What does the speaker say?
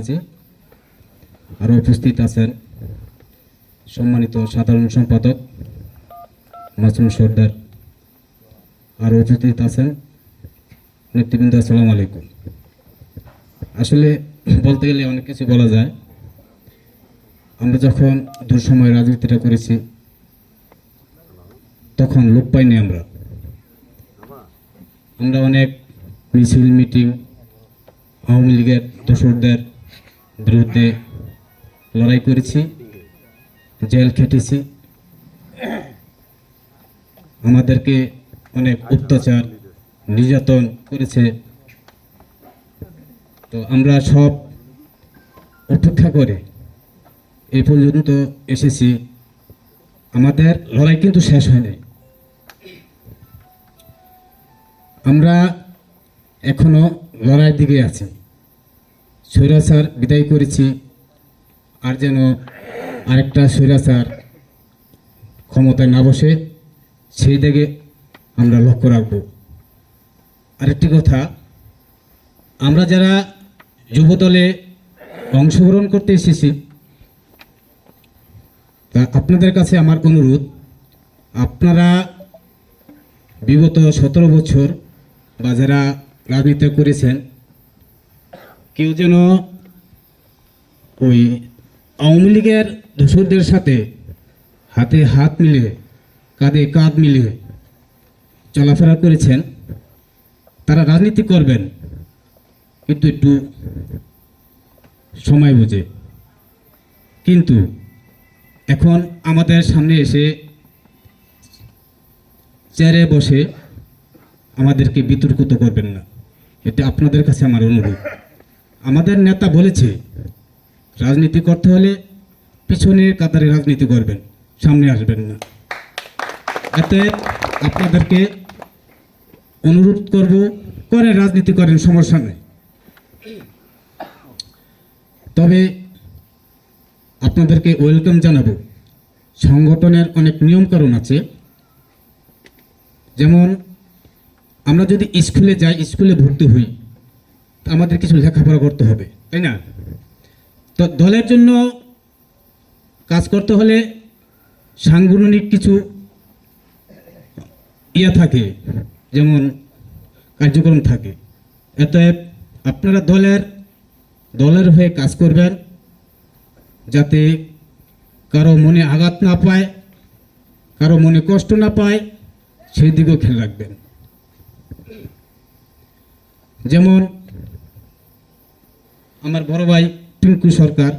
আছে আরও উপস্থিত আছেন সম্মানিত সাধারণ সম্পাদক মাসুম সর্দার। আরও উপস্থিত আছেন নেতৃবৃন্দ, আসসালামু আলাইকুম। আসলে বলতে গেলে অনেক কিছু বলা যায়। আমরা যখন দূর সময় রাজনীতিটা করেছি, তখন লোক পাইনি আমরা। আমরা অনেক মিছিল, মিটিং, আওয়ামী লীগের দোসরদের বিরুদ্ধে লড়াই করেছি, জেল খেটেছি। আমাদেরকে অনেক অত্যাচার, নির্যাতন করেছে। তো আমরা সব অপেক্ষা করে এই পর্যন্ত এসেছি। আমাদের লড়াই কিন্তু শেষ হয়নি আমরা এখনও লড়াইয়ের দিকে আছি। স্বৈরাচার বিদায় করেছি। আর যেন আরেকটা স্বৈরাচার ক্ষমতায় না বসে, সেই দিকে আমরা লক্ষ্য রাখব। আরেকটি কথা, আমরা যারা যুবদলে অংশগ্রহণ করতে এসেছি, তা আপনাদের কাছে আমার অনুরোধ, আপনারা বিগত সতেরো বছর বা যারা রাজনীতি করেছেন কেউ যেন ওই আওয়ামী লীগের দোসরদের সাথে হাতে হাত মিলে, কাঁধে কাঁধ মিলে চলাফেরা করেছেন, তারা রাজনীতি করবেন, কিন্তু একটু সময় বুঝে। কিন্তু এখন আমাদের সামনে এসে চেয়ারে বসে আমাদেরকে বিতর্কিত করবেন না। এটা আপনাদের কাছে আমার অনুরোধ। আমাদের নেতা বলেছে, রাজনীতি করতে হলে পিছনের কাতারে রাজনীতি করবেন, সামনে আসবেন না। এতে আপনাদেরকে অনুরোধ করব করে রাজনীতি, করেন, সমস্যা নেই। তবে আপনাদেরকে ওয়েলকাম জানাব। সংগঠনের অনেক নিয়মকানুন আছে। যেমন, আমরা যদি স্কুলে যাই, স্কুলে ভর্তি হই আমাদের কিছু লেখাপড়া করতে হবে, তাই না? তো দলের জন্য কাজ করতে হলে সাংগঠনিক কিছু ইয়া থাকে, যেমন কার্যক্রম থাকে। অতএব আপনারা দলের দলের হয়ে কাজ করবেন, যাতে কারও মনে আঘাত না পায়, কারও মনে কষ্ট না পায়, সেই দিকেও খেয়াল রাখবেন। যেমন আমার বড় ভাই টিঙ্কু সরকার।